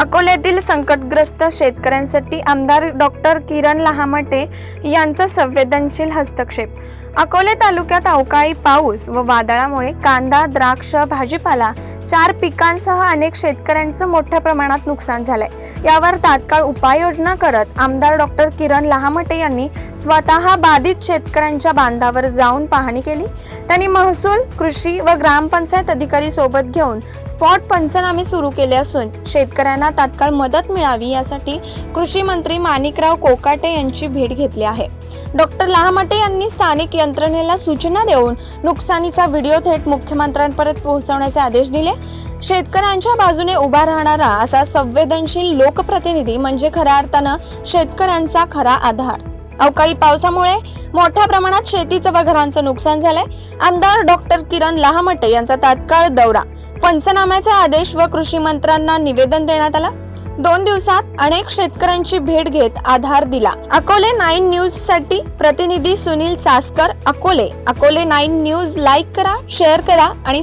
अकोल्यातील संकटग्रस्त शेतकऱ्यांसाठी आमदार डॉक्टर किरण लहामटे यांचा संवेदनशील हस्तक्षेप. अकोले तालुक्यात अवकाळी पाऊस व वादळामुळे कांदा द्राक्ष भाजीपाला चार पिकांसह अनेक शेतकऱ्यांचं मोठ्या प्रमाणात नुकसान झालंय. यावर तात्काळ उपाययोजना करत आमदार डॉक्टर किरण लहामटे यांनी स्वतः बाधित शेतकऱ्यांच्या बांधावर जाऊन पाहणी केली. त्यांनी महसूल कृषी व ग्रामपंचायत अधिकारी सोबत घेऊन स्पॉट पंचनामे सुरू केले असून शेतकऱ्यांना तात्काळ मदत मिळावी यासाठी कृषी मंत्री माणिकराव कोकाटे यांची भेट घेतली आहे. डॉक्टर लहामटे यांनी स्थानिक यंत्रणेला सूचना देऊन नुकसानीचा व्हिडिओ थेट मुख्यमंत्र्यांपर्यंत पोहोचवण्याचे आदेश दिले. शेतकऱ्यांच्या बाजूने उभा राहणारा असा संवेदनशील लोकप्रतिनिधी म्हणजे खऱ्या अर्थानं शेतकऱ्यांचा खरा आधार. अवकाळी पावसामुळे मोठ्या प्रमाणात शेतीचं व घरांचं नुकसान झालंय. आमदार डॉक्टर किरण लहामटे यांचा तात्काळ दौरा. पंचनाम्याचे आदेश व कृषी मंत्र्यांना निवेदन देण्यात आलं. दोन दिवसात अनेक शेतकऱ्यांची भेट घेत आधार दिला. अकोले नाईन न्यूजसाठी प्रतिनिधी Sunil Chaskar Akole. Akole nine news like करा शेअर करा आणि